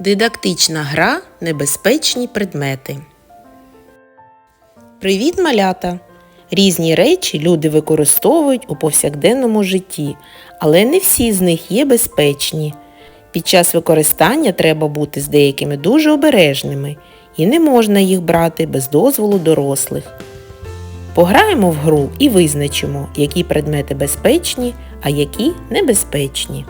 Дидактична гра Небезпечні предмети. Привіт, малята! Різні речі люди використовують у повсякденному житті, але не всі з них є безпечні. Під час використання треба бути з деякими дуже обережними і не можна їх брати без дозволу дорослих. Пограємо в гру і визначимо, які предмети безпечні, а які небезпечні.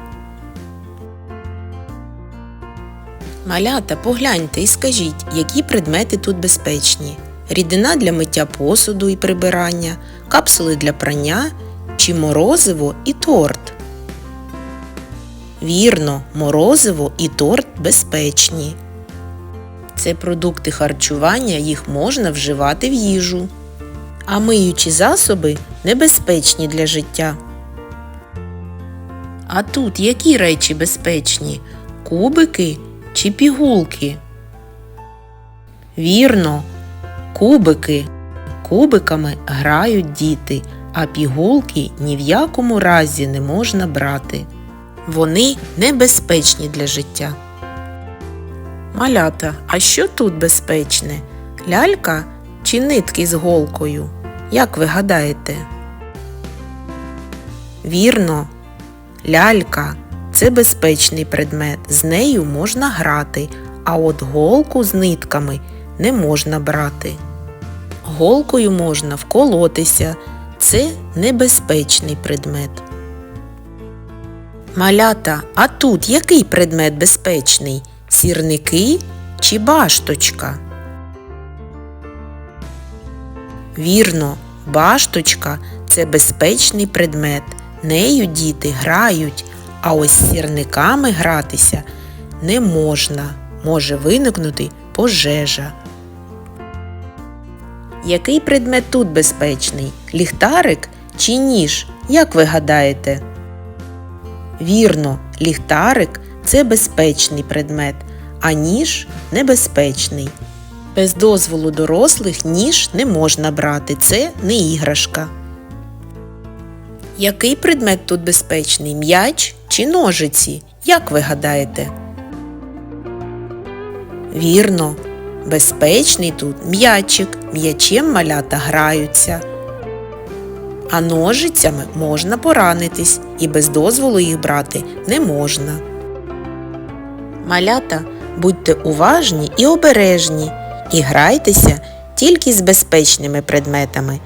Малята, погляньте і скажіть, які предмети тут безпечні? Рідина для миття посуду і прибирання, капсули для прання чи морозиво і торт? Вірно, морозиво і торт безпечні. Це продукти харчування, їх можна вживати в їжу. А миючі засоби небезпечні для життя. А тут які речі безпечні? Кубики чи пігулки? Вірно, кубики. Кубиками грають діти, а пігулки ні в якому разі не можна брати. Вони небезпечні для життя. Малята, а що тут безпечне? Лялька чи нитки з голкою? Як ви гадаєте? Вірно, лялька це безпечний предмет, з нею можна грати, а от голку з нитками не можна брати. Голкою можна вколотися, це небезпечний предмет. Малята, а тут який предмет безпечний? Сірники чи башточка? Вірно, башточка це безпечний предмет. Нею діти грають, а ось з сірниками гратися не можна. Може виникнути пожежа. Який предмет тут безпечний? Ліхтарик чи ніж? Як ви гадаєте? Вірно, ліхтарик це безпечний предмет, а ніж небезпечний. Без дозволу дорослих ніж не можна брати, це не іграшка. Який предмет тут безпечний? М'яч чи ножиці? Як ви гадаєте? Вірно, безпечний тут м'ячик, м'ячем малята граються. А ножицями можна поранитись і без дозволу їх брати не можна. Малята, будьте уважні і обережні і грайтеся тільки з безпечними предметами.